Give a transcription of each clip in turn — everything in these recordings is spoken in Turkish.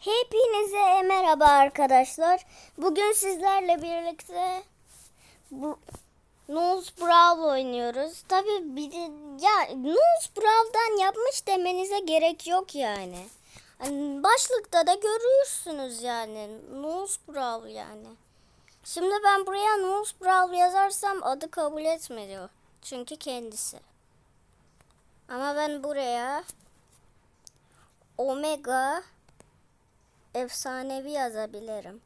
Hepinize merhaba arkadaşlar. Bugün sizlerle birlikte bu Nose Brawl oynuyoruz. Tabi bir ya Nose Brawl'dan yapmış demenize gerek yok yani. Hani başlıkta da görürsünüz yani. Nose Brawl yani. Şimdi ben buraya Nose Brawl yazarsam adı kabul etmiyor. Çünkü kendisi. Ama ben buraya Omega efsanevi yazabilirim.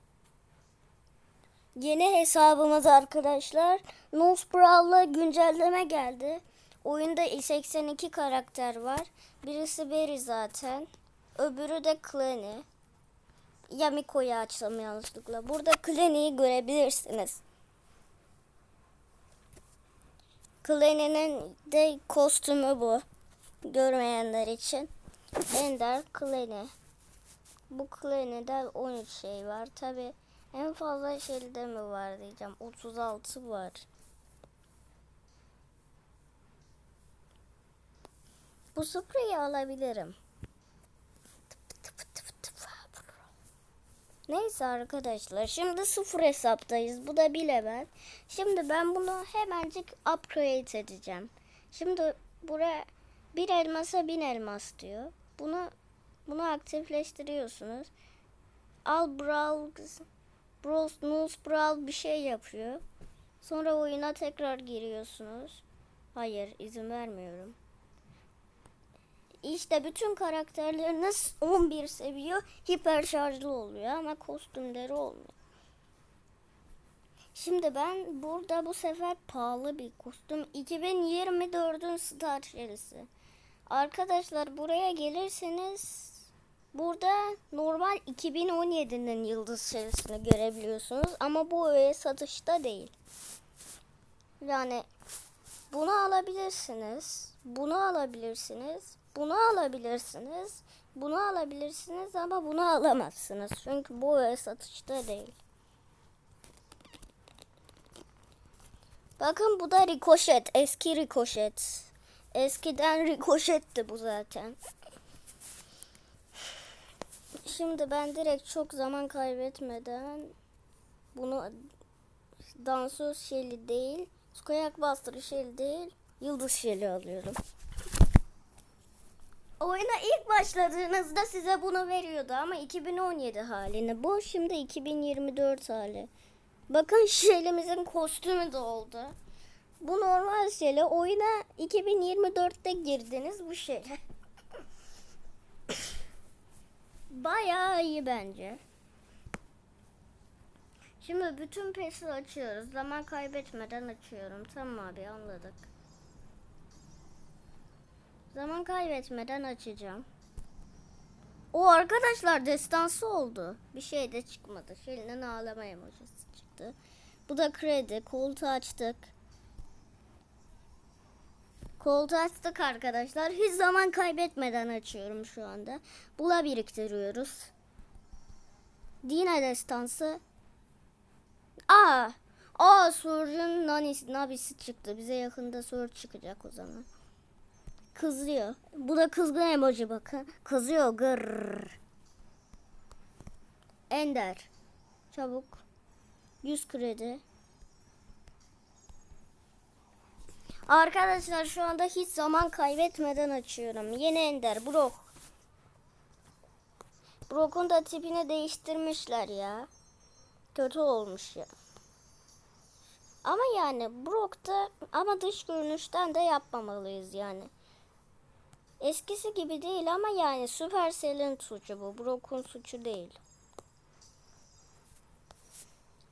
Yeni hesabımız arkadaşlar. Nose güncelleme geldi. Oyunda 82 karakter var. Birisi Berry zaten. Öbürü de Clanny. Yamiko'yu açtım yanlışlıkla. Burada Clanny'yi görebilirsiniz. Clanny'nin de kostümü bu. Görmeyenler için. Ender Clanny. Bu Clanny'de 13 şey var. Tabi en fazla şeyde mi var diyeceğim. 36 var. Bu spreyi alabilirim. Neyse arkadaşlar şimdi sıfır hesaptayız. Bu da bile ben. Şimdi ben bunu hemencik upgrade edeceğim. Şimdi buraya bir elmasa bin elmas diyor. Bunu bunu aktifleştiriyorsunuz. Al Brawl Brawl News Brawl bir şey yapıyor. Sonra oyuna tekrar giriyorsunuz. Hayır izin vermiyorum. İşte bütün karakterleriniz 11 seviyor. Hiper şarjlı oluyor ama kostümleri olmuyor. Şimdi ben burada bu sefer pahalı bir kostüm. 2024'ün Star serisi. Arkadaşlar buraya gelirseniz burada normal 2017'nin yıldız serisini görebiliyorsunuz. Ama bu öyle satışta değil. Yani bunu alabilirsiniz. Bunu alabilirsiniz. Bunu alabilirsiniz. Bunu alabilirsiniz ama bunu alamazsınız. Çünkü bu öyle satışta değil. Bakın bu da rikoşet. Eski rikoşet. Eskiden rikoşetti bu zaten. Şimdi ben direkt çok zaman kaybetmeden bunu dansöz şeli değil, skoyak bastırı şeli değil, yıldız şeli alıyorum. Oyuna ilk başladığınızda size bunu veriyordu ama 2017 halini. Bu şimdi 2024 hali. Bakın şelimizin kostümü de oldu. Bu normal şele. Oyuna 2024'te girdiniz bu şele. Bayağı iyi bence. Şimdi bütün pesi açıyoruz. Zaman kaybetmeden açıyorum. Tamam abi anladık. Zaman kaybetmeden açacağım. O arkadaşlar destansı oldu. Bir şey de çıkmadı. Şelinden ağlama emojisi çıktı. Bu da kredi. Koltuğu açtık. Koltuğu açtık arkadaşlar. Hiç zaman kaybetmeden açıyorum şu anda. Bula biriktiriyoruz. Dina destansı. Aa! Aa Surge'un Nanis, Nabisi çıktı. Bize yakında Surge çıkacak o zaman. Kızıyor. Bu da kızgın emoji bakın. Kızıyor. Gırr. Ender. Çabuk. 100 kredi. Arkadaşlar şu anda hiç zaman kaybetmeden açıyorum. Yeni Ender. Brock. Brock'un da tipini değiştirmişler ya. Kötü olmuş ya. Ama yani Brock'ta ama dış görünüşten de yapmamalıyız yani. Eskisi gibi değil ama yani Supercell'in suçu bu. Brock'un suçu değil.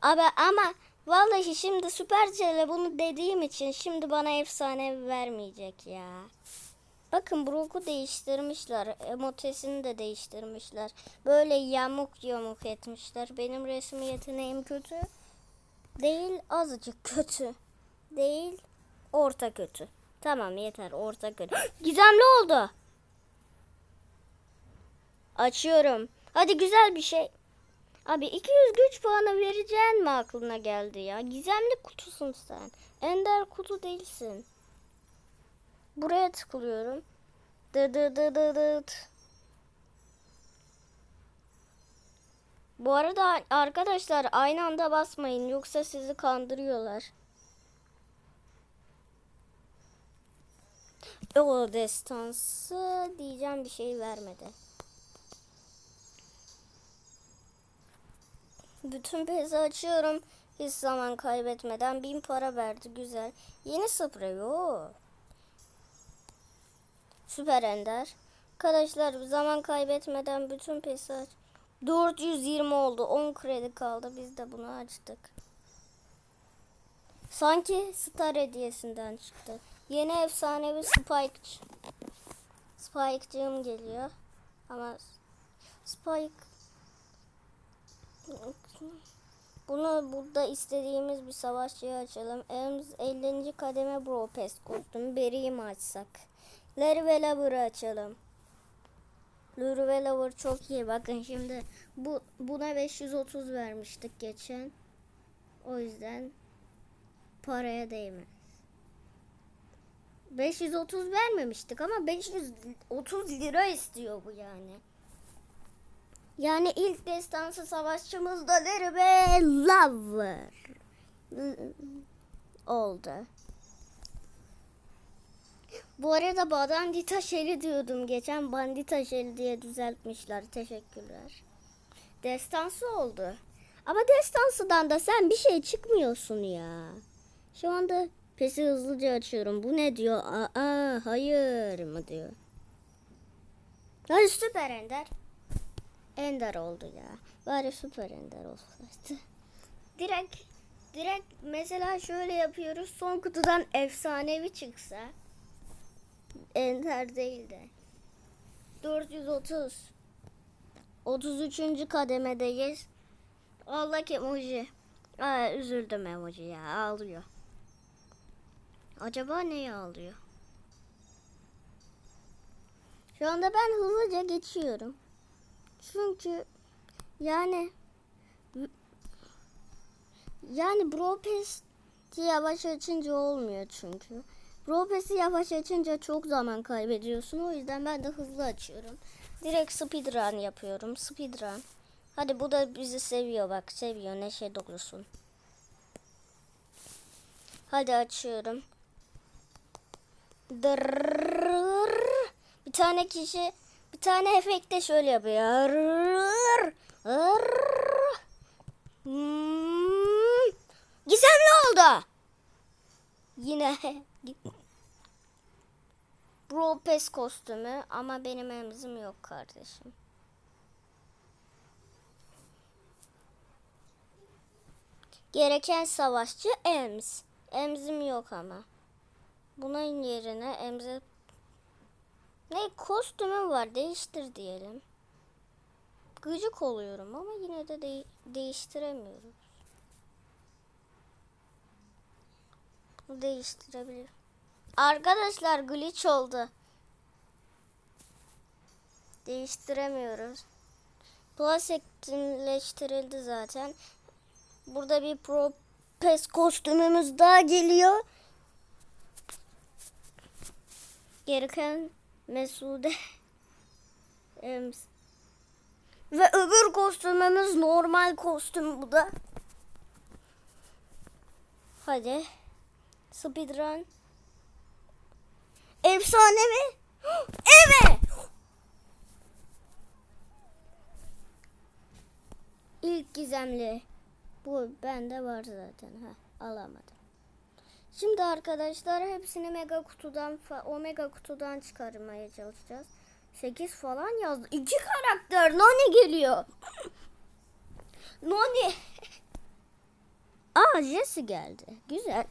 Abi ama vallahi şimdi Supercell'e bunu dediğim için şimdi bana efsane vermeyecek ya. Bakın Brock'u değiştirmişler. Emotesini de değiştirmişler. Böyle yamuk yamuk etmişler. Benim resim yeteneğim kötü. Değil azıcık kötü. Değil orta kötü. Tamam yeter orta kötü. Gizemli oldu. Açıyorum. Hadi güzel bir şey. Abi 200 güç puanı vereceğin mi aklına geldi ya? Gizemli kutusun sen. Ender kutu değilsin. Buraya tıklıyorum. Dı dı dı dı dı. Bu arada arkadaşlar aynı anda basmayın yoksa sizi kandırıyorlar. O destansı diyeceğim bir şey vermedi. Bütün pezi açıyorum. Hiç zaman kaybetmeden bin para verdi. Güzel. Yeni sprey. Oo. Süper ender. Arkadaşlar zaman kaybetmeden bütün pesi aç. 420 oldu. 10 kredi kaldı. Biz de bunu açtık. Sanki Star hediyesinden çıktı. Yeni efsanevi Spike. Spike'cığım geliyor. Ama Spike bunu burada istediğimiz bir savaşçıya açalım. Elms 50. kademe Bro Pass kostüm. Beri'yi mi açsak? Larry ve Lover'ı açalım. Larry ve Lover çok iyi. Bakın şimdi bu buna 530 vermiştik geçen. O yüzden paraya değmez. 530 vermemiştik ama 530 lira istiyor bu yani. Yani ilk destansı savaşçımız da ve Lover oldu. Bu arada bandita şeli diyordum geçen bandita şeli diye düzeltmişler. Teşekkürler. Destansı oldu. Ama destansıdan da sen bir şey çıkmıyorsun ya. Şu anda pesi hızlıca açıyorum. Bu ne diyor? Aa hayır mı diyor. Hadi süper ender. Ender oldu ya. Bari süper ender olsaydı. Direkt direkt mesela şöyle yapıyoruz. Son kutudan efsanevi çıksa. Ender değil de. 430. 33. kademedeyiz. Allah emoji. Aa, üzüldüm emoji ya. Ağlıyor. Acaba neye ağlıyor? Şu anda ben hızlıca geçiyorum. Çünkü yani yani Pass'i yavaş açınca olmuyor çünkü. Bro Pass'i yavaş açınca çok zaman kaybediyorsun. O yüzden ben de hızlı açıyorum. Direkt speedrun yapıyorum. Speedrun. Hadi bu da bizi seviyor bak. Seviyor. Neşe dolusun. Hadi açıyorum. Dırrrr. Bir tane kişi bir tane efekte şöyle yapıyor. Hmm. Gizemli oldu. Yine Bro Pass kostümü ama benim emzim yok kardeşim. Gereken savaşçı Ems. Emzim yok ama. Bunun yerine Emze ne kostümü var değiştir diyelim. Gıcık oluyorum ama yine de, de değiştiremiyorum. Değiştirebilir. Arkadaşlar glitch oldu. Değiştiremiyoruz. Plus etkinleştirildi zaten. Burada bir Pro Pass kostümümüz daha geliyor. Gereken Mesude. Ve öbür kostümümüz normal kostüm bu da. Hadi. Speedrun. Efsane mi? Evet. İlk gizemli. Bu bende var zaten. Ha, alamadım. Şimdi arkadaşlar hepsini mega kutudan omega kutudan çıkarmaya çalışacağız. 8 falan yazdı. İki karakter Nani geliyor. Nani. Aa Jesse geldi. Güzel.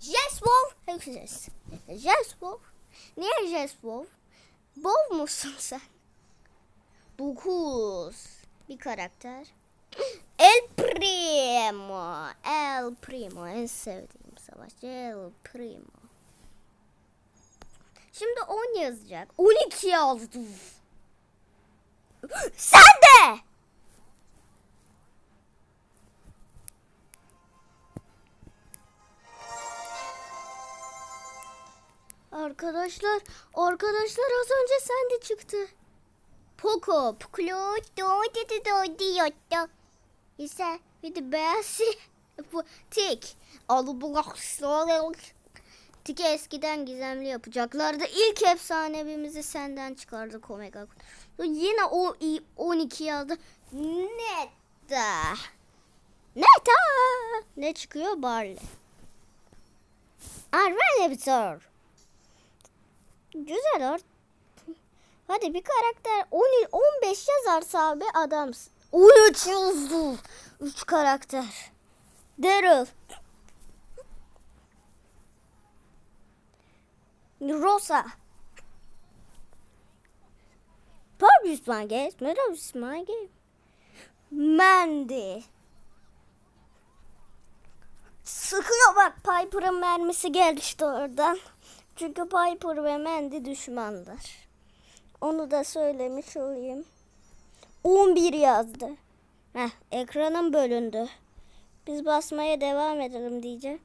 Jess Wolf. Jess. Jess Wolf. Niye Jess Wolf? Wolf musun sen? 9. Bir karakter. El Primo. El Primo en sevdiğim savaşçı Primo. Şimdi 10 yazacak. 12 yazdı. Sen de! Arkadaşlar, arkadaşlar az önce sen de çıktı. Poco, Puklo, do, di, di, do, di, yo, do. İse, bir de beyazı. Tik. Alı bulak, Tiki eskiden gizemli yapacaklardı. İlk efsanevimizi senden çıkardık Omega. Yine o 12 yazdı. Neta. Neta. Ne çıkıyor? Barley. Arven Ebitor. Güzel art. Hadi bir karakter 10 15 yazarsa abi adamsın. 13 yazdı. 3 karakter. Daryl. Rosa. Purvis Mage. Meravus Mage. Mandy. Sıkıyor bak Piper'ın mermisi geldi işte oradan. Çünkü Piper ve Mandy düşmandır. Onu da söylemiş olayım. 11 yazdı. Heh, ekranım bölündü. Biz basmaya devam edelim diyeceğim.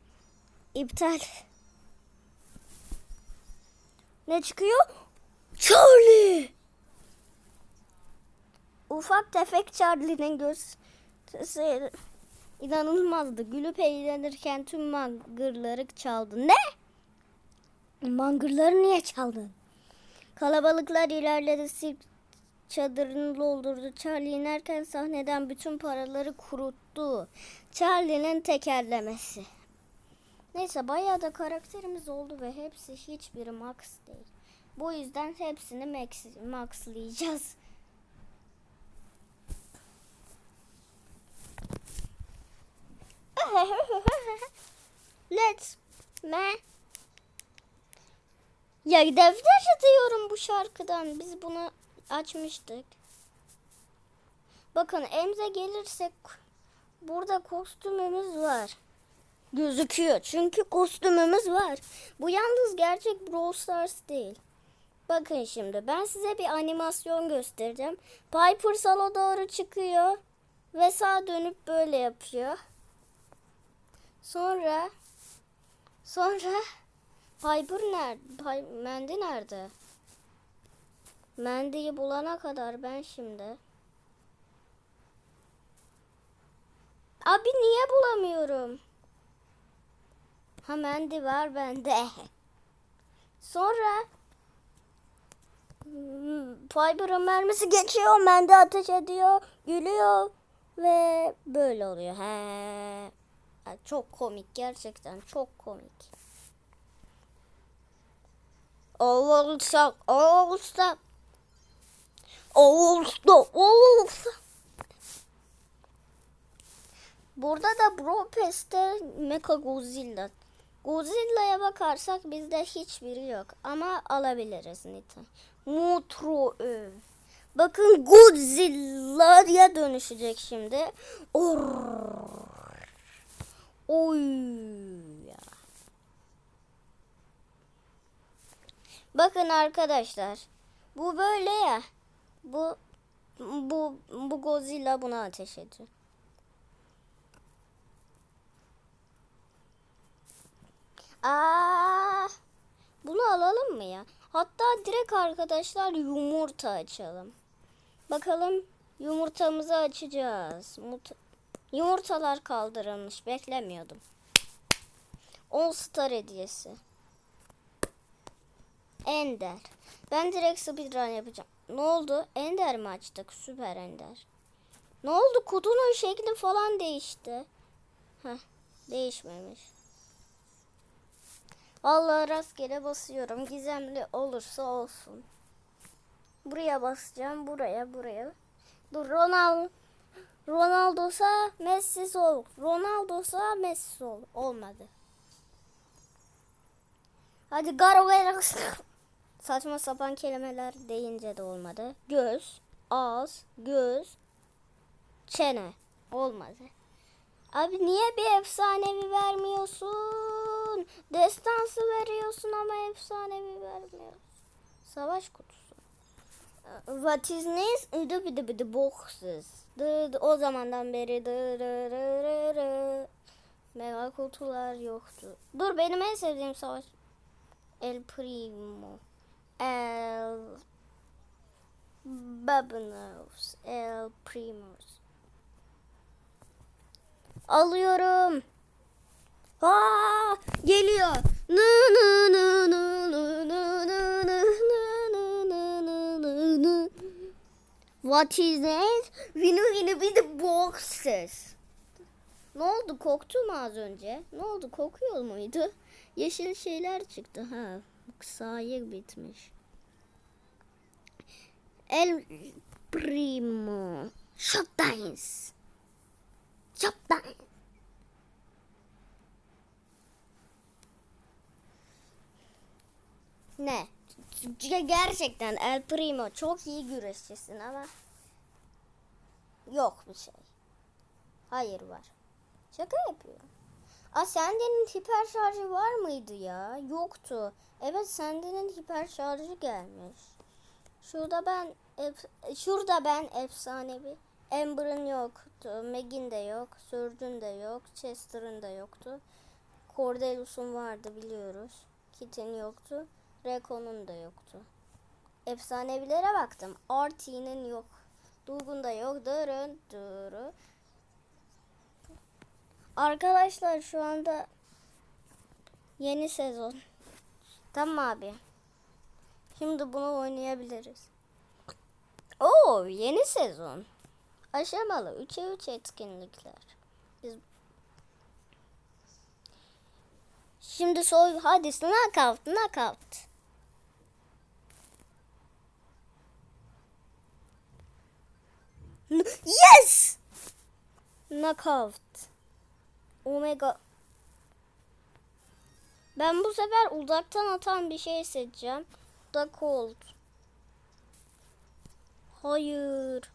İptal. Ne çıkıyor? Charlie. Ufak tefek Charlie'nin gösterisi inanılmazdı. Gülüp eğlenirken tüm mangırları çaldı. Ne? Mangırları niye çaldın? Kalabalıklar ilerledi. Sirk çadırını doldurdu. Charlie inerken sahneden bütün paraları kuruttu. Charlie'nin tekerlemesi. Neyse bayağı da karakterimiz oldu ve hepsi hiçbiri max değil. Bu yüzden hepsini max, maxlayacağız. Let's me. Ya defter atıyorum bu şarkıdan. Biz bunu açmıştık. Bakın Emze gelirsek burada kostümümüz var gözüküyor. Çünkü kostümümüz var. Bu yalnız gerçek Brawl Stars değil. Bakın şimdi ben size bir animasyon göstereceğim. Piper sala doğru çıkıyor ve sağa dönüp böyle yapıyor. Sonra sonra Piper nerede? Py nerede? Mandy'yi bulana kadar ben şimdi. Abi niye bulamıyorum? Ha Mandy var bende. Sonra hmm, Fiber'ın mermisi geçiyor. Mandy ateş ediyor. Gülüyor. Ve böyle oluyor. He. Çok komik gerçekten. Çok komik. Olursa, olursa, olursa, olursa. Burada da Bro Pest'te Mecha Godzilla Godzilla'ya bakarsak bizde hiçbiri yok. Ama alabiliriz Nita. Mutro öv. Bakın Godzilla'ya dönüşecek şimdi. Or. Oy. Bakın arkadaşlar. Bu böyle ya. Bu bu bu Godzilla buna ateş ediyor. Aa, bunu alalım mı ya? Hatta direkt arkadaşlar yumurta açalım. Bakalım yumurtamızı açacağız. Mut Yumurtalar kaldırılmış. Beklemiyordum. All Star hediyesi. Ender. Ben direkt speedrun yapacağım. Ne oldu? Ender mi açtık? Süper Ender. Ne oldu? Kutunun şekli falan değişti. Heh, değişmemiş. Vallahi rastgele basıyorum. Gizemli olursa olsun. Buraya basacağım. Buraya, buraya. Dur Ronaldo. Ronaldo'sa Messi ol. Ronaldo'sa Messi ol. Olmadı. Hadi Garo Saçma sapan kelimeler deyince de olmadı. Göz, ağız, göz, çene. Olmadı. Abi niye bir efsanevi vermiyorsun? Destansı veriyorsun ama efsanevi vermiyorsun. Savaş kutusu. What is this? Dı bıdı bıdı boxes. O zamandan beri. Mega kutular yoktu. Dur benim en sevdiğim savaş. El Primo. El Babanos El Primos. Alıyorum. Aa, geliyor. Nı nı nı nı nı nı nı nı nı nı nı nı nı. What is that? Vinu vinu bir de boxes. Ne oldu? Koktu mu az önce? Ne oldu? Kokuyor muydu? Yeşil şeyler çıktı. Ha, sahil bitmiş. El Primo. Showtimes. Showtime. Ne? Ge- Gerçekten El Primo çok iyi güreşçisin ama yok bir şey. Hayır var. Şaka yapıyorum. Aa Sandy'nin hiper şarjı var mıydı ya? Yoktu. Evet Sandy'nin hiper şarjı gelmiş. Şurada ben şurada ben efsanevi. Amber'ın yoktu. Meg'in de yok. Surge'ün de yok. Chester'ın da yoktu. Cordelius'un vardı biliyoruz. Kit'in yoktu. Reko'nun da yoktu. Efsanevilere baktım. Artie'nin yok. Dulgun da yok. Dırın dırı. Arkadaşlar şu anda yeni sezon. Tamam abi. Şimdi bunu oynayabiliriz. Oo yeni sezon. Aşamalı 3'e 3 etkinlikler. Biz Şimdi soy hadi knockout knockout. Yes! Knockout. Omega. Ben bu sefer uzaktan atan bir şey seçeceğim. Da Cold. Hayır.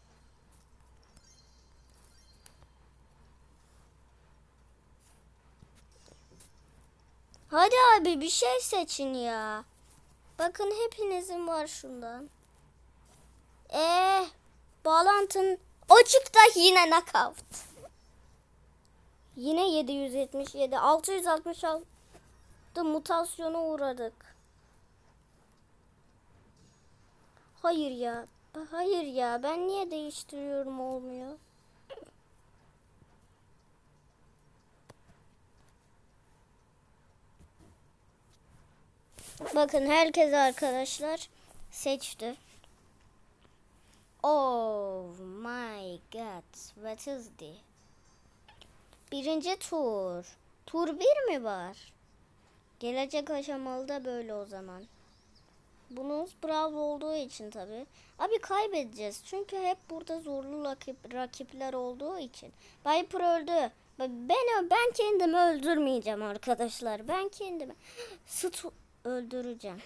Hadi abi bir şey seçin ya. Bakın hepinizin var şundan. Ee, bağlantın açıkta yine knockout. Yine 777, 666 mutasyona uğradık. Hayır ya. Hayır ya. Ben niye değiştiriyorum olmuyor? Bakın herkes arkadaşlar seçti. Oh my god. What is this? Birinci tur. Tur bir mi var? Gelecek aşamalı da böyle o zaman. Bunun bravo olduğu için tabi. Abi kaybedeceğiz. Çünkü hep burada zorlu rakip, rakipler olduğu için. Viper öldü. Ben ben kendimi öldürmeyeceğim arkadaşlar. Ben kendimi Stu öldüreceğim.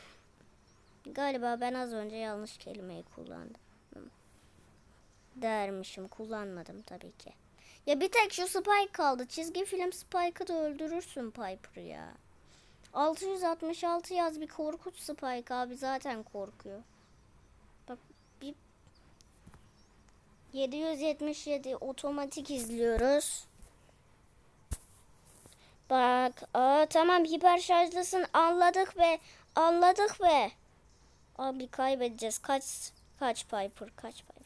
Galiba ben az önce yanlış kelimeyi kullandım. Dermişim. Kullanmadım tabii ki. Ya bir tek şu Spike kaldı. Çizgi film Spike'ı da öldürürsün Piper'ı ya. 666 yaz bir korkut Spike abi zaten korkuyor. Bak bir 777 otomatik izliyoruz. Bak aa tamam hiper şarjlısın anladık be anladık be. Abi kaybedeceğiz kaç kaç Piper kaç Piper.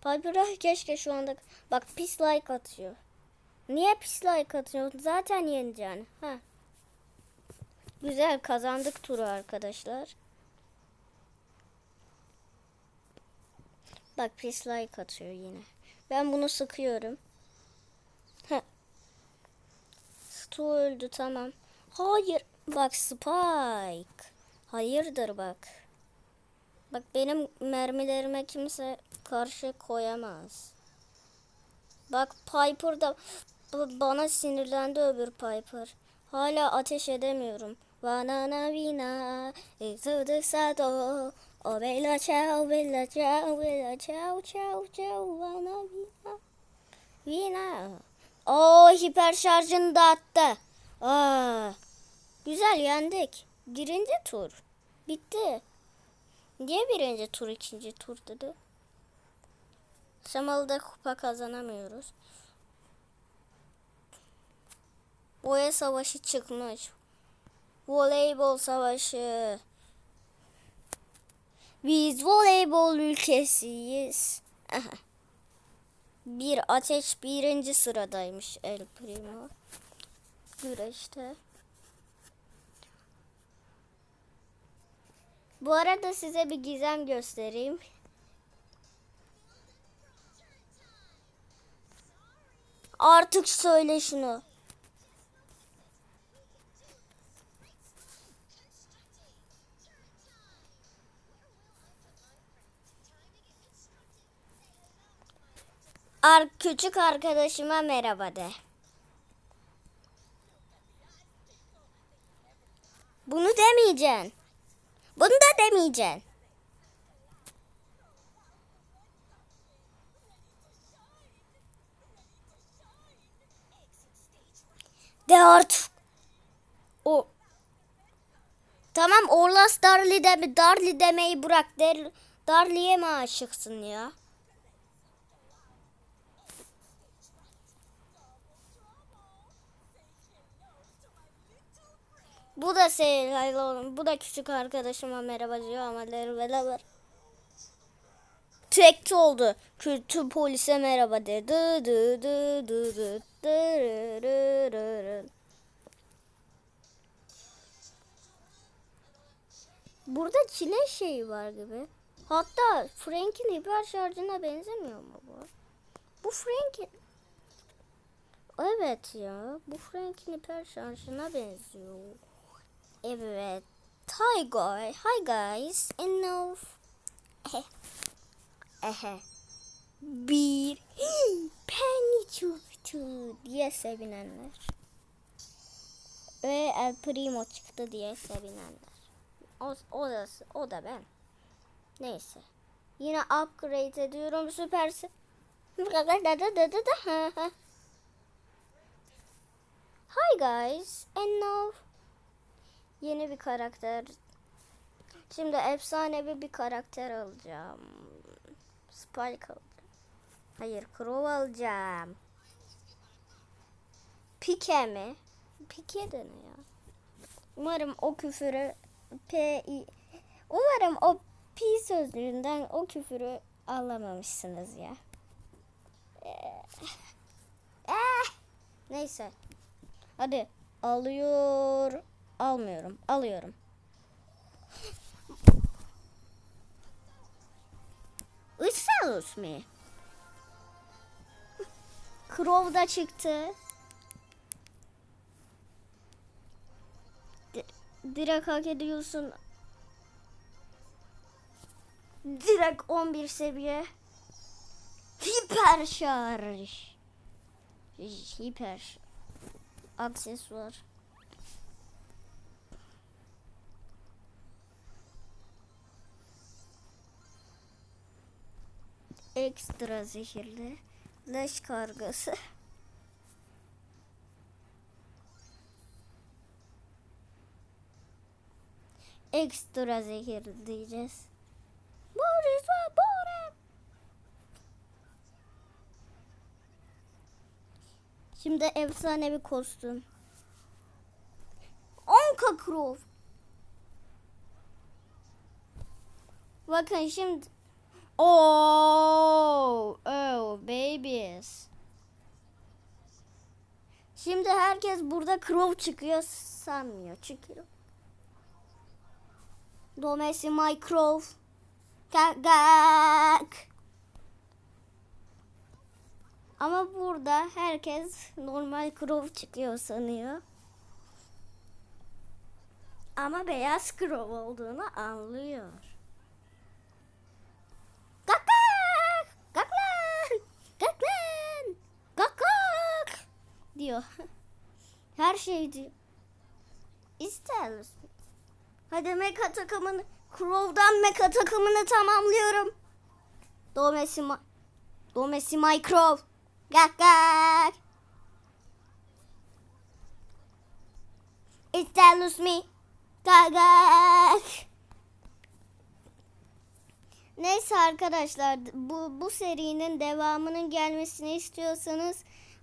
Piper'a keşke şu anda bak pis like atıyor. Niye pis like atıyor? Zaten yeneceksin. Ha. Güzel kazandık turu arkadaşlar. Bak pis like atıyor yine. Ben bunu sıkıyorum. Heh. Stu öldü tamam. Hayır. Bak Spike. Hayırdır bak. Bak benim mermilerime kimse karşı koyamaz. Bak Piper da bana sinirlendi öbür Piper. Hala ateş edemiyorum. Banana vina, isudu sado, o bella ciao, bella ciao, bella ciao, ciao, ciao, bana vina. Vina. Oo hiper şarjını da attı. Aa, güzel yendik. Birinci tur. Bitti. Niye birinci tur ikinci tur dedi? Samalı'da kupa kazanamıyoruz. Boya savaşı çıkmış. Voleybol savaşı. Biz voleybol ülkesiyiz. Aha. Bir ateş birinci sıradaymış El Primo. Güreşte. Bu arada size bir gizem göstereyim. Artık söyle şunu. Ar küçük arkadaşıma merhaba de. Bunu demeyeceksin. Bunu da demeyeceksin. De artık. O. Tamam Orlas Darli deme, Darli demeyi bırak. Der, Darli'ye mi aşıksın ya? Bu da Seyil oğlum. Bu da küçük arkadaşıma merhaba diyor ama beraber. Tekti oldu. Kötü polise merhaba dedi. Dı dı dı dı dı dırırırırır. Burada çile şeyi var gibi. Hatta Frank'in hiper şarjına benzemiyor mu bu? Bu Frank'in... Evet ya. Bu Frank'in hiper şarjına benziyor. Evet. Hi guys. Hi guys. Enough. Ehe. Ehe. Bir. Penny çıktı diye sevinenler. Ve El Primo çıktı diye sevinenler. O, o da, o da ben. Neyse. Yine upgrade ediyorum süpersin. Hi guys. And now yeni bir karakter. Şimdi efsanevi bir karakter alacağım. Spike alacağım. Hayır, Crow alacağım. Pike mi? Pike de ne ya? Umarım o küfürü P I Umarım o P sözlüğünden o küfürü anlamamışsınız ya. Eh. Eh. Neyse. Hadi alıyor. Almıyorum. Alıyorum. Excuse me. Crow da çıktı. Di- Direkt hak ediyorsun. Direkt 11 seviye. Hiper şarj. Hiper aksesuar. Ekstra zehirli. Leş kargası. Ekstra zehirli diyeceğiz. Boris var Boris. Şimdi efsane bir kostüm. Onka Crow. Bakın şimdi. Oh, oh babies. Şimdi herkes burada Crow çıkıyor sanmıyor. Çıkıyor. Domesi my Crow. Gak gak. Ama burada herkes normal Crow çıkıyor sanıyor. Ama beyaz Crow olduğunu anlıyor. Diyor. Her şey diyor. İster misin? Hadi mecha takımını Crow'dan mecha takımını tamamlıyorum. Domesi ma Domesi my Crow. Gak gak. It's that lose me. Gak gak. Neyse arkadaşlar bu, bu serinin devamının gelmesini istiyorsanız